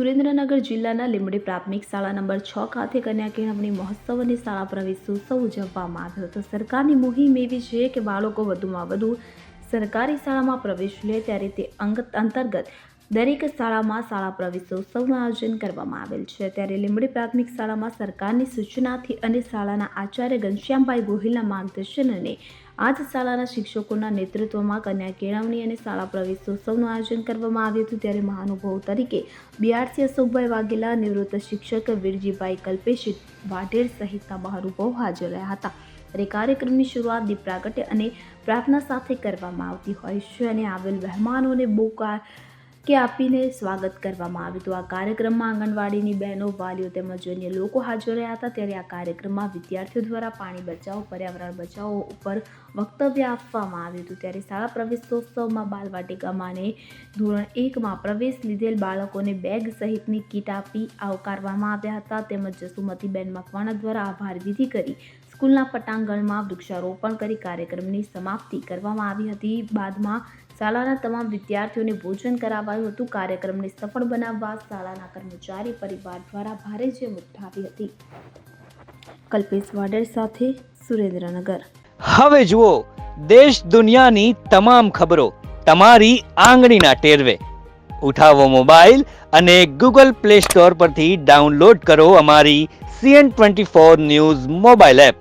સુરેન્દ્રનગર જિલ્લાના લીંબડી પ્રાથમિક શાળા નંબર છ ખાતે કન્યા કેળવણી મહોત્સવ અને શાળા પ્રવેશોત્સવ ઉજવવામાં આવ્યો હતો. સરકારની મુહિમ એવી છે કે બાળકો વધુમાં વધુ સરકારી શાળામાં પ્રવેશ લે, ત્યારે તે અંગત અંતર્ગત દરેક શાળામાં શાળા પ્રવેશોત્સવનું આયોજન કરવામાં આવેલ છે. ત્યારે લીંબડી પ્રાથમિક શાળામાં સરકારની સૂચનાથી અને શાળાના આચાર્ય ઘનશ્યામભાઈ ગોહિલના માર્ગદર્શન અને આજ શાળાના શિક્ષકોના નેતૃત્વમાં કન્યા કેળવણી અને શાળા પ્રવેશોત્સવનું આયોજન કરવામાં આવ્યું હતું. ત્યારે મહાનુભાવો તરીકે બીઆરસી અશોકભાઈ વાઘેલા, નિવૃત્ત શિક્ષક વીરજીભાઈ કલ્પેશ વાઢેર સહિતના મહાનુભાવો હાજર રહ્યા હતા. અને કાર્યક્રમની શરૂઆત દીપ પ્રાગટ્ય અને પ્રાર્થના સાથે કરવામાં આવતી હોય છે અને આવેલ મહેમાનોને બોકા કે આપીને સ્વાગત કરવામાં આવ્યું હતું. આ કાર્યક્રમમાં આંગણવાડીની બહેનો, વાલીઓ તેમજ અન્ય લોકો હાજર રહ્યા હતા. ત્યારે આ કાર્યક્રમમાં વિદ્યાર્થીઓ દ્વારા પાણી બચાવો, પર્યાવરણ બચાવો ઉપર વક્તવ્ય આપવામાં આવ્યું હતું. ત્યારે શાળા પ્રવેશોત્સવમાં બાલવાટિકામાં અને ધોરણ એકમાં પ્રવેશ લીધેલ બાળકોને બેગ સહિતની કીટ આપી આવકારવામાં આવ્યા હતા. તેમજ જસુમતીબેન મકવાણા દ્વારા આભાર વિધિ કરી સ્કૂલના પટાંગણમાં વૃક્ષારોપણ કરી કાર્યક્રમની સમાપ્તિ કરવામાં આવી હતી. બાદમાં શાળાના તમામ વિદ્યાર્થીઓને ભોજન કરાવાયું હતું. કાર્યક્રમને સફળ બનાવવા શાળાના કર્મચારી પરિવાર દ્વારા ભારે જેમ ઉઠાવી હતી. કલ્પેશ વાડેર સાથે સુરેન્દ્રનગર. હવે જુઓ, દેશ દુનિયાની તમામ ખબરો તમારી આંગળીના ટેરવે. ઉઠાવો મોબાઈલ અને ગૂગલ પ્લે સ્ટોર પરથી ડાઉનલોડ કરો અમારી CN twenty four news mobile app.